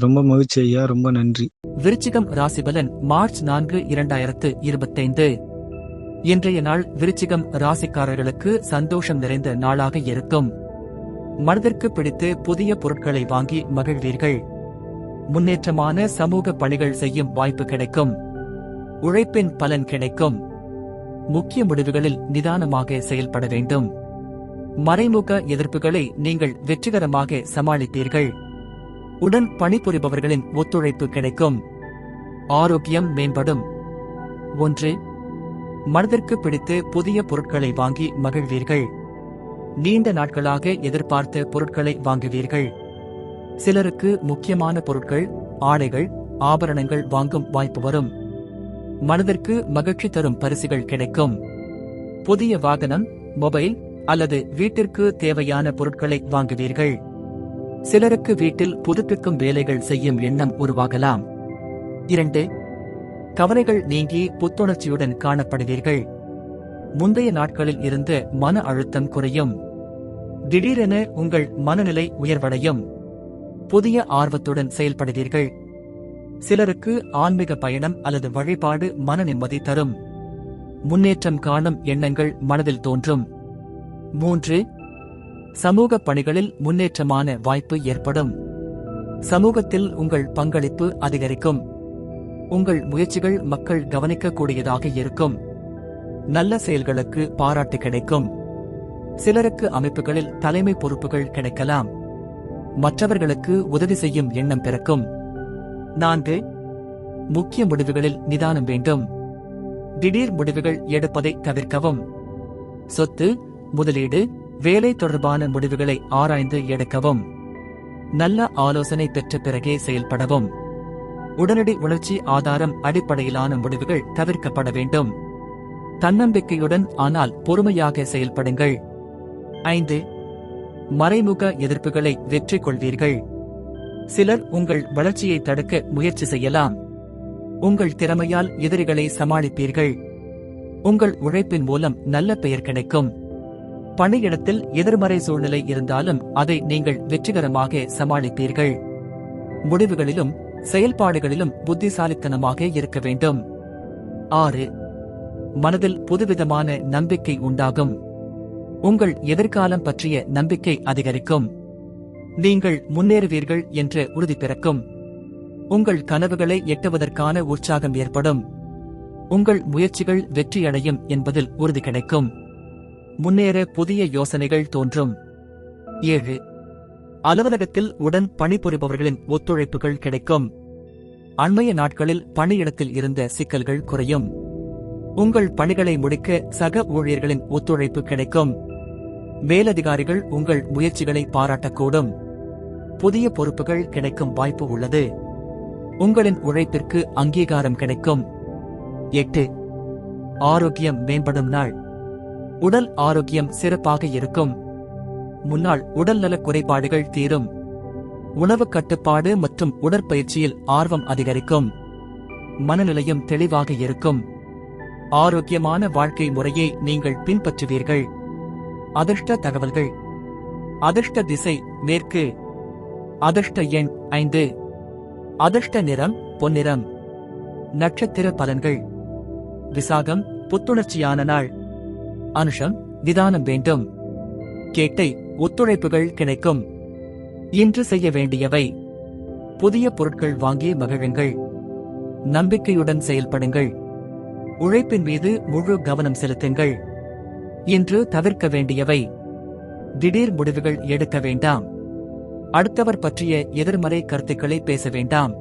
ரொம்ப மகிழ்ச்சி ஐயா ரொம்ப நன்றி. விருச்சிகம் ராசிபலன் மார்ச் நான்கு இரண்டாயிரத்து இருபத்தைந்து. இன்றைய நாள் விருச்சிகம் ராசிக்காரர்களுக்கு சந்தோஷம் நிறைந்த நாளாக இருக்கும். மனதிற்கு பிடித்து புதிய பொருட்களை வாங்கி மகிழ்வீர்கள். முன்னேற்றமான சமூக பணிகள் செய்யும் வாய்ப்பு கிடைக்கும். உழைப்பின் பலன் கிடைக்கும். முக்கிய முடிவுகளில் நிதானமாக செயல்பட வேண்டும். மறைமுக எதிர்ப்புகளை நீங்கள் வெற்றிகரமாக சமாளிப்பீர்கள். உடன் பணிபுரிபவர்களின் ஒத்துழைப்பு கிடைக்கும். ஆரோக்கியம் மேம்படும். ஒன்று மனதிற்கு பிடித்து புதிய பொருட்களை வாங்கி மகிழ்வீர்கள். நீண்ட நாட்களாக எதிர்பார்த்த பொருட்களை வாங்குவீர்கள். சிலருக்கு முக்கியமான பொருட்கள் ஆடைகள் ஆபரணங்கள் வாங்கும் வாய்ப்பு வரும். மனதிற்கு மகிழ்ச்சி தரும் பரிசுகள் கிடைக்கும். புதிய வாகனம் மொபைல் அல்லது வீட்டிற்கு தேவையான பொருட்களை வாங்குவீர்கள். சிலருக்கு வீட்டில் புதுப்பிக்கும் வேலைகள் செய்யும் எண்ணம் உருவாகலாம். இரண்டு கவலைகள் நீங்கி புத்துணர்ச்சியுடன் காணப்படுவீர்கள். முந்தைய நாட்களில் இருந்து மன அழுத்தம் குறையும். திடீரென உங்கள் மனநிலை உயர்வடையும். புதிய ஆர்வத்துடன் செயல்படுவீர்கள். சிலருக்கு ஆன்மீக பயணம் அல்லது வழிபாடு மன நிம்மதி தரும். முன்னேற்றம் காணும் எண்ணங்கள் மனதில் தோன்றும். மூன்று சமூக பணிகளில் முன்னேற்றமான வாய்ப்பு ஏற்படும். சமூகத்தில் உங்கள் பங்களிப்பு அதிகரிக்கும். உங்கள் முயற்சிகள் மக்கள் கவனிக்கக்கூடியதாக இருக்கும். நல்ல செயல்களுக்கு பாராட்டு கிடைக்கும். சிலருக்கு அமைப்புகளில் தலைமை பொறுப்புகள் கிடைக்கலாம். மற்றவர்களுக்கு உதவி செய்யும் எண்ணம் பிறக்கும். நான்கு முக்கிய முடிவுகளில் நிதானம் வேண்டும். திடீர் முடிவுகள் எடுப்பதை தவிர்க்கவும். சொத்து முதலீடு வேலை தொடர்பான முடிவுகளை ஆராய்ந்து எடுக்கவும் நல்ல ஆலோசனை பெற்ற பிறகே செயல்படவும். உடனடி உணர்ச்சி ஆதாரம் அடிப்படையிலான முடிவுகள் தவிர்க்கப்பட வேண்டும். தன்னம்பிக்கையுடன் ஆனால் பொறுமையாக செயல்படுங்கள். ஐந்து மறைமுக எதிர்ப்புகளை வெற்றி கொள்வீர்கள். சிலர் உங்கள் வளர்ச்சியை தடுக்க முயற்சி செய்யலாம். உங்கள் திறமையால் எதிரிகளை சமாளிப்பீர்கள். உங்கள் உழைப்பின் மூலம் நல்ல பெயர் கிடைக்கும். பணியிடத்தில் எதிர்மறை சூழ்நிலை இருந்தாலும் அதை நீங்கள் வெற்றிகரமாக சமாளிப்பீர்கள். முடிவுகளிலும் செயல்பாடுகளிலும் புத்திசாலித்தனமாக இருக்க வேண்டும். ஆறு. மனதில் புதுவிதமான நம்பிக்கை உண்டாகும். உங்கள் எதிர்காலம் பற்றிய நம்பிக்கை அதிகரிக்கும். நீங்கள் முன்னேறுவீர்கள் என்ற உறுதி பிறக்கும். உங்கள் கனவுகளை எட்டுவதற்கான உற்சாகம் ஏற்படும். உங்கள் முயற்சிகள் வெற்றியடையும் என்பதில் உறுதி கிடைக்கும். முன்னேற புதிய யோசனைகள் தோன்றும். ஏழு. அலுவலகத்தில் உடன் பணிபுரிபவர்களின் ஒத்துழைப்புகள் கிடைக்கும். அண்மைய நாட்களில் பணியிடத்தில் இருந்த சிக்கல்கள் குறையும். உங்கள் பணிகளை முடிக்க சக ஊழியர்களின் ஒத்துழைப்பு கிடைக்கும். மேலதிகாரிகள் உங்கள் முயற்சிகளை பாராட்டக்கூடும். புதிய பொறுப்புகள் கிடைக்கும் வாய்ப்பு உள்ளது. உங்களின் உழைப்பிற்கு அங்கீகாரம் கிடைக்கும். எட்டு. ஆரோக்கியம் மேம்படும் நாள். உடல் ஆரோக்கியம் சிறப்பாக இருக்கும். முன்னாள் உடல்நல குறைபாடுகள் தீரும். உணவு கட்டுப்பாடு மற்றும் உடற்பயிற்சியில் ஆர்வம் அதிகரிக்கும். மனநிலையும் தெளிவாக இருக்கும். ஆரோக்கியமான வாழ்க்கை முறையை நீங்கள் பின்பற்றுவீர்கள். அதிர்ஷ்ட தகவல்கள். அதிர்ஷ்ட திசை மேற்கு. அதிர்ஷ்ட எண் ஐந்து. அதிர்ஷ்ட நிறம் பொன்னிறம். நட்சத்திர பலன்கள். விசாகம் புத்துணர்ச்சியான நாள். அனுஷம் நிதானம் வேண்டும். கேட்டை ஒத்துழைப்புகள் கிடைக்கும். இன்று செய்ய வேண்டியவை. புதிய பொருட்கள் வாங்கி மகிழுங்கள். நம்பிக்கையுடன் செயல்படுங்கள். உழைப்பின் மீது முழு கவனம் செலுத்துங்கள். இன்று தவிர்க்க வேண்டியவை. திடீர் முடிவுகள் எடுக்க வேண்டாம். அடுத்தவர் பற்றிய எதிர்மறை கருத்துக்களை பேச வேண்டாம்.